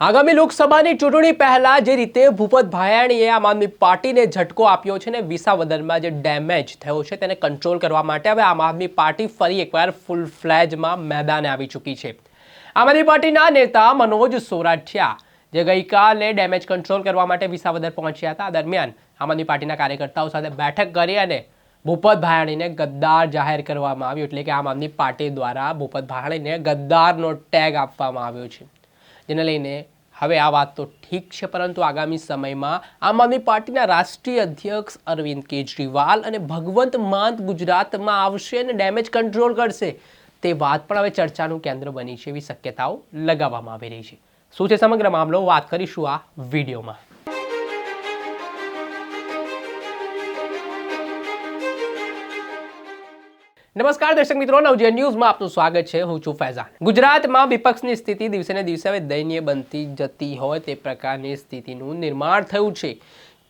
આગામી લોકસભાની ચૂંટણી પહેલા જે રીતે ભૂપત ભાયાણીએ આમ આદમી પાર્ટીને ઝટકો આપ્યો છે ને વિસાવદરમાં જે ડેમેજ થયો છે તેને કંટ્રોલ કરવા માટે હવે આમ આદમી પાર્ટી ફરી એકવાર ફૂલ ફ્લેજમાં મેદાને આવી ચૂકી છે. આમ આદમી પાર્ટીના નેતા મનોજ સોરાઠિયા જે ગઈકાલે ડેમેજ કંટ્રોલ કરવા માટે વિસાવદર પહોંચ્યા હતા. દરમિયાન આમ આદમી પાર્ટીના કાર્યકર્તાઓ સાથે બેઠક કરી અને ભૂપત ભાયાણીને ગદ્દાર જાહેર કરવામાં આવ્યું, એટલે કે આમ આદમી પાર્ટી દ્વારા ભૂપત ભાયાણીને ગદ્દારનો ટેગ આપવામાં આવ્યો છે. જેને લઈને હવે આ વાત તો ઠીક છે, પરંતુ આગામી સમયમાં આમ આદમી પાર્ટીના રાષ્ટ્રીય અધ્યક્ષ અરવિંદ કેજરીવાલ અને ભગવંત માન ગુજરાતમાં આવશે અને ડેમેજ કંટ્રોલ કરશે. તે વાત પણ હવે ચર્ચાનું કેન્દ્ર બની છે એવી શક્યતાઓ લગાવવામાં આવી રહી છે. શું છે સમગ્ર મામલો? વાત કરીશું આ વિડીયોમાં. નમસ્કાર દર્શક મિત્રો નવજે ન્યૂઝમાં આપનું સ્વાગત છે. હું છું ફૈઝાન. ગુજરાતમાં વિપક્ષની સ્થિતિ દિવસે ને દિવસે હવે દયનીય બનતી જતી હોય તે પ્રકારની સ્થિતિનું નિર્માણ થયું છે.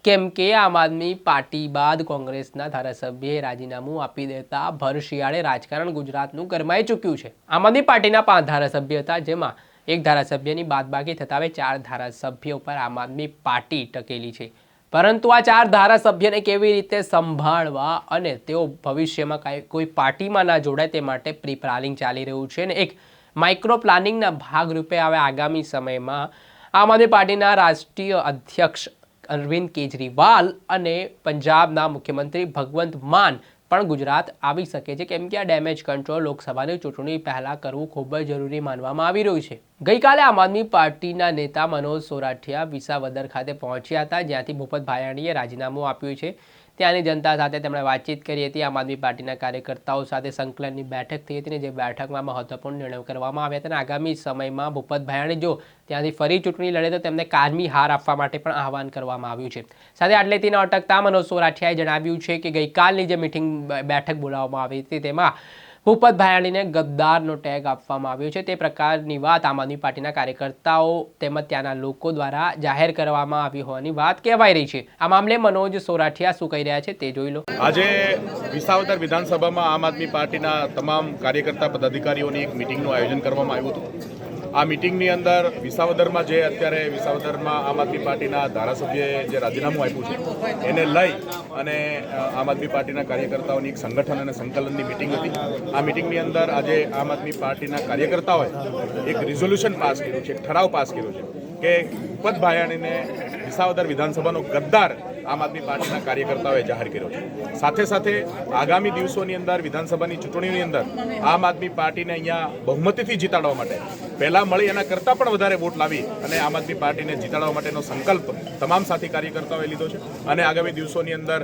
કેમ કે આમ આદમી પાર્ટી બાદ કોંગ્રેસના ધારાસભ્યએ રાજીનામું આપી દેતા ભર શિયાળે રાજકારણ ગુજરાતનું ગરમાઈ ચૂક્યું છે. આમ આદમી પાર્ટીના પાંચ ધારાસભ્ય હતા, જેમાં એક ધારાસભ્યની બાદબાકી થતા હવે ચાર ધારાસભ્યો પર આમ આદમી પાર્ટી ટકેલી છે. પરંતુ આ ચાર ધારાસભ્યને કેવી રીતે સંભાળવા અને તેઓ ભવિષ્યમાં કાંઈ કોઈ પાર્ટીમાં ના જોડાય તે માટે પ્રી પ્લાનિંગ ચાલી રહ્યું છે અને એક માઇક્રો પ્લાનિંગના ભાગરૂપે હવે આગામી સમયમાં આમ આદમી પાર્ટીના રાષ્ટ્રીય અધ્યક્ષ અરવિંદ કેજરીવાલ અને પંજાબના મુખ્યમંત્રી ભગવંત માન પણ ગુજરાત આવી શકે છે. કેમ કે આ ડેમેજ કંટ્રોલ લોકસભાની ચૂંટણી પહેલાં કરવું ખૂબ જ જરૂરી માનવામાં આવી રહ્યું છે. ગઈકાલે આમ આદમી પાર્ટીના નેતા મનોજ સોરાઠિયા વિસાવદર ખાતે પહોંચ્યા હતા, જ્યાંથી ભૂપત ભાયાણીએ રાજીનામું આપ્યું છે. ત્યાંની જનતા સાથે તેમણે વાતચીત કરી હતી. આમ આદમી પાર્ટીના કાર્યકર્તાઓ સાથે સંકલનની બેઠક થઈ હતી જે બેઠકમાં મહત્વપૂર્ણ નિર્ણયો કરવામાં આવ્યા હતા અને આગામી સમયમાં ભૂપત ભયાણી જો ત્યાંથી ફરી ચૂંટણી લડે તો તેમને કારમી હાર આપવા માટે પણ આહવાન કરવામાં આવ્યું છે. સાથે આટલેથી ન અટકતા મનોજ સોરાઠિયાએ જણાવ્યું છે કે ગઈકાલની જે મિટિંગ બેઠક બોલાવવામાં આવી હતી તેમાં ભૂપત ભાયાણીને ગદ્દારનો ટેગ આપવામાં આવ્યો છે. તે પ્રકારની વાત આમ આદમી પાર્ટીના કાર્યકર્તાઓ તેમજ ત્યાંના લોકો દ્વારા જાહેર કરવામાં આવી હોવાની વાત કહેવાઈ રહી છે. આ મામલે મનોજ સોરાઠિયા શું કહી રહ્યા છે તે જોઈ લો. આજે વિસાવદર વિધાનસભામાં આમ આદમી પાર્ટીના તમામ કાર્યકર્તા પદાધિકારીઓની એક મિટિંગનું આયોજન કરવામાં આવ્યું હતું. આ મિટિંગની અંદર વિસાવદરમાં જે અત્યારે વિસાવદરમાં આમ આદમી પાર્ટીના ધારાસભ્યએ જે રાજીનામું આપ્યું છે, એને લઈ અને આમ આદમી પાર્ટીના કાર્યકર્તાઓની એક સંગઠન અને સંકલનની મિટિંગ હતી. આ મિટિંગની અંદર આજે આમ આદમી પાર્ટીના કાર્યકર્તાઓએ એક રિઝોલ્યુશન પાસ કર્યું છે, એક ઠરાવ પાસ કર્યો છે કે ઉપત ભાયાણીને વિસાવદર વિધાનસભાનો ગદ્દાર આમ આદમી પાર્ટીના કાર્યકર્તાઓએ જાહેર કર્યો છે. સાથે સાથે આગામી દિવસોની અંદર વિધાનસભાની ચૂંટણીની અંદર આમ આદમી પાર્ટીને અહીંયા બહુમતીથી જીતાડવા માટે પહેલાં મળી એના કરતાં પણ વધારે વોટ લાવી અને આમ આદમી પાર્ટીને જીતાડવા માટેનો સંકલ્પ તમામ સાથી કાર્યકર્તાઓએ લીધો છે. અને આગામી દિવસોની અંદર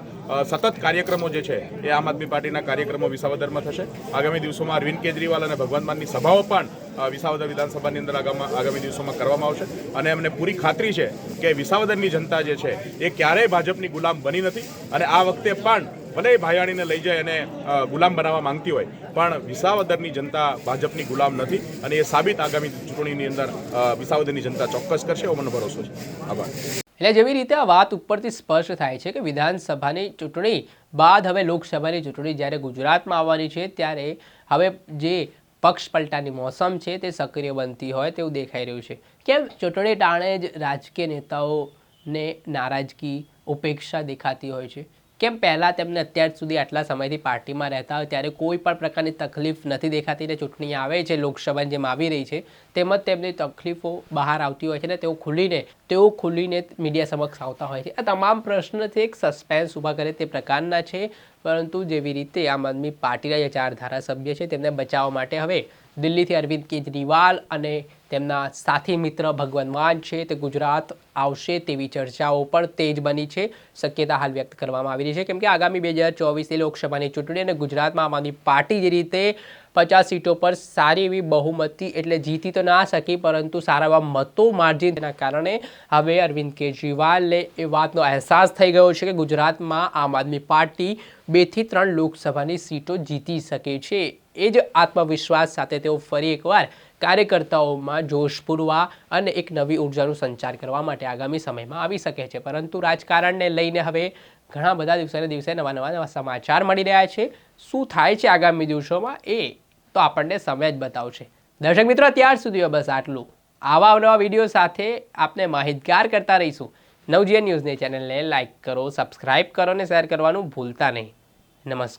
સતત કાર્યક્રમો જે છે એ આમ આદમી પાર્ટીના કાર્યક્રમો વિસાવદરમાં થશે. આગામી દિવસોમાં અરવિંદ કેજરીવાલ અને ભગવાન માનની સભાઓ પણ વિસાવદર વિધાનસભાની અંદર આગામી દિવસોમાં કરવામાં આવશે. અને એમને પૂરી ખાતરી છે કે વિસાવદરની જનતા જે છે, એ ક્યારેય ભાજપની ગુલામ બની નથી. અને આ વખતે પણ ભલે ભાયાણીને લઈ જાય અને ગુલામ બનાવવા માંગતી હોય, પણ વિસાવદરની જનતા ભાજપની ગુલામ નથી. અને એ સાબિત આગામી ચૂંટણીની અંદર વિસાવદરની જનતા ચોક્કસ કરશે એવો મને ભરોસો છે. આભાર. એટલે જેવી રીતે આ વાત ઉપરથી સ્પષ્ટ થાય છે કે વિધાનસભાની ચૂંટણી બાદ હવે લોકસભાની ચૂંટણી જ્યારે ગુજરાતમાં આવવાની છે, ત્યારે હવે જે પક્ષ પલટાની મોસમ છે, તે સક્રિય બનતી હોય તેવું દેખાઈ રહ્યું છે. કેમ? ચૂંટણી ટાણે જ રાજકીય નેતાઓને નારાજગી, ઉપેક્ષા દેખાતી હોય છે. કેમ? પહેલાં તેમને અત્યાર સુધી આટલા સમયથી પાર્ટીમાં રહેતા હોય, ત્યારે કોઈ પણ પ્રકારની તકલીફ નથી દેખાતી ને ચૂંટણી આવે છે, લોકસભાની જેમ આવી રહી છે, તેમજ તેમની તકલીફો બહાર આવતી હોય છે ને તેઓ ખુલીને તેઓ ખુલીને મીડિયા સમક્ષ આવતા હોય છે. આ તમામ પ્રશ્નથી એક સસ્પેન્સ ઊભા કરે તે પ્રકારના છે. પરંતુ જેવી રીતે આમ આદમી પાર્ટીના જે ચાર ધારાસભ્ય છે તેમને બચાવવા માટે હવે દિલ્હીથી અરવિંદ કેજરીવાલ અને તેમના સાથી મિત્ર ભગવાન છે તે ગુજરાત આવશે તેવી ચર્ચાઓ પણ તેજ બની છે. શક્યતા હાલ વ્યક્ત કરવામાં આવી રહી છે. કેમ કે આગામી બે હજાર ચોવીસની લોકસભાની ચૂંટણી અને ગુજરાતમાં આમ આદમી પાર્ટી જે રીતે પચાસ સીટો પર સારી એવી બહુમતી એટલે જીતી તો ના શકી, પરંતુ સારા એવા મતો માર્જિનના કારણે હવે અરવિંદ કેજરીવાલને એ વાતનો અહેસાસ થઈ ગયો છે કે ગુજરાતમાં આમ આદમી પાર્ટી બેથી ત્રણ લોકસભાની સીટો જીતી શકે છે. એ જ આત્મવિશ્વાસ સાથે તેઓ ફરી એકવાર કાર્યકર્તાઓમાં જોશ પૂરવા અને એક નવી ઉર્જાનું સંચાર કરવા માટે આગામી સમયમાં આવી શકે છે. પરંતુ રાજકારણને લઈને હવે ઘણા બધા દિવસે દિવસે નવા નવા નવા સમાચાર મળી રહ્યા છે. શું થાય છે આગામી દિવસોમાં એ તો આપણને સમય જ બતાવશે. દર્શક મિત્રો, અત્યાર સુધી બસ આટલું. આવા નવા વીડિયો સાથે આપને માહિતગાર કરતા રહીશું. નવજીએન ન્યૂઝની ચેનલને લાઇક કરો, સબસ્ક્રાઇબ કરો અને શેર કરવાનું ભૂલતા નહીં. નમસ્કાર.